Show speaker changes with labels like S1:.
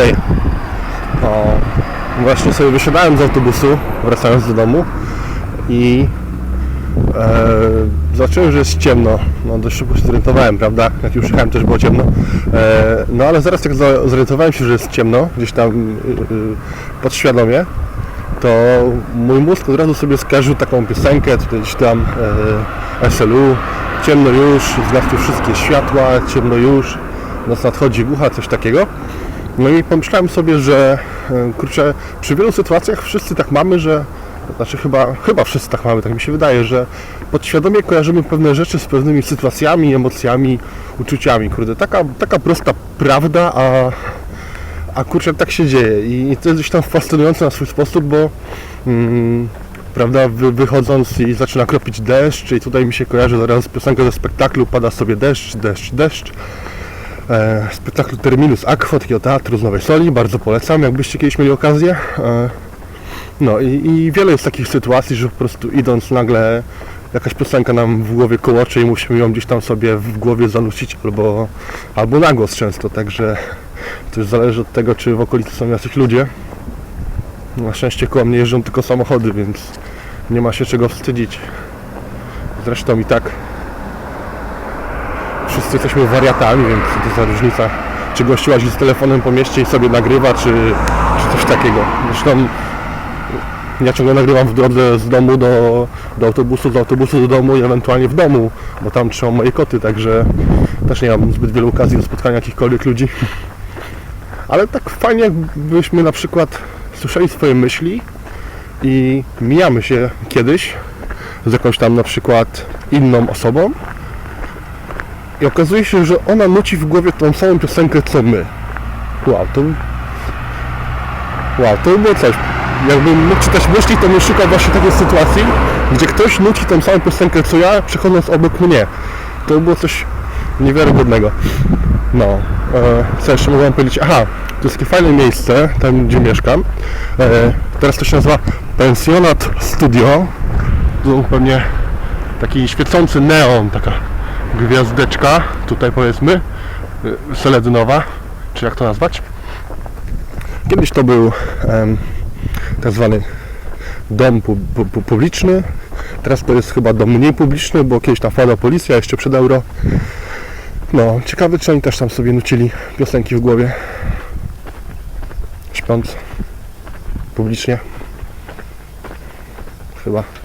S1: Okej. O, Właśnie sobie wysiadałem z autobusu, wracając do domu i e, zobaczyłem, że jest ciemno. No dość szybko się zorientowałem, prawda? Jak już jechałem też było ciemno. E, no ale zaraz jak zorientowałem się, że jest ciemno, gdzieś tam y, y, podświadomie, to mój mózg od razu sobie skojarzył taką piosenkę, gdzieś tam e, SLU, ciemno już, zgasły wszystkie światła, ciemno już, noc nadchodzi głucha, coś takiego. No i pomyślałem sobie, że e, kurczę, przy wielu sytuacjach wszyscy tak mamy, że znaczy chyba, chyba wszyscy tak mamy, tak mi się wydaje, że podświadomie kojarzymy pewne rzeczy z pewnymi sytuacjami, emocjami, uczuciami. Kurde, taka, taka prosta prawda, a, a kurczę, tak się dzieje. I to jest gdzieś tam fascynujące na swój sposób, bo mm, prawda, wy, wychodząc i zaczyna kropić deszcz i tutaj mi się kojarzy zaraz piosenka ze spektaklu Pada sobie deszcz, deszcz, deszcz e, spektaklu Terminus Aqua, takiego teatru z Nowej Soli, bardzo polecam, jakbyście kiedyś mieli okazję. E, no i, i wiele jest takich sytuacji, że po prostu idąc nagle jakaś piosenka nam w głowie kołocze i musimy ją gdzieś tam sobie w głowie zanucić albo, albo na głos często, także to już zależy od tego, czy w okolicy są jacyś ludzie. Na szczęście koło mnie jeżdżą tylko samochody, więc nie ma się czego wstydzić. Zresztą i tak wszyscy jesteśmy wariatami, więc co to za różnica, czy gościu łazi z telefonem po mieście i sobie nagrywa, czy, czy coś takiego. Zresztą ja ciągle nagrywam w drodze z domu do, do autobusu, z autobusu do domu i ewentualnie w domu, bo tam trzymam moje koty, także też nie mam zbyt wielu okazji do spotkania jakichkolwiek ludzi. Ale tak fajnie, jakbyśmy na przykład słyszeli swoje myśli i mijamy się kiedyś z jakąś tam na przykład inną osobą i okazuje się, że ona nuci w głowie tą samą piosenkę co my. Wow, to... Wow, to by było coś. Jakbym mógł czytać myśli, to bym szukał właśnie takiej sytuacji, gdzie ktoś nuci tą samą piosenkę co ja, przechodząc obok mnie. To by było coś niewiarygodnego. No, e, co jeszcze mogłem powiedzieć? Aha, to jest takie fajne miejsce, tam gdzie mieszkam. E, teraz to się nazywa Pensjonat Studio. Tu pewnie taki świecący neon, taka gwiazdeczka, tutaj powiedzmy, y, seledynowa, czy jak to nazwać. Kiedyś to był em, tak zwany dom pu, pu, pu, publiczny, teraz to jest chyba dom mniej publiczny, bo kiedyś tam wpadła policja jeszcze przed euro. No, ciekawe czy oni też tam sobie nucili piosenki w głowie, śpiąc publicznie. Chyba.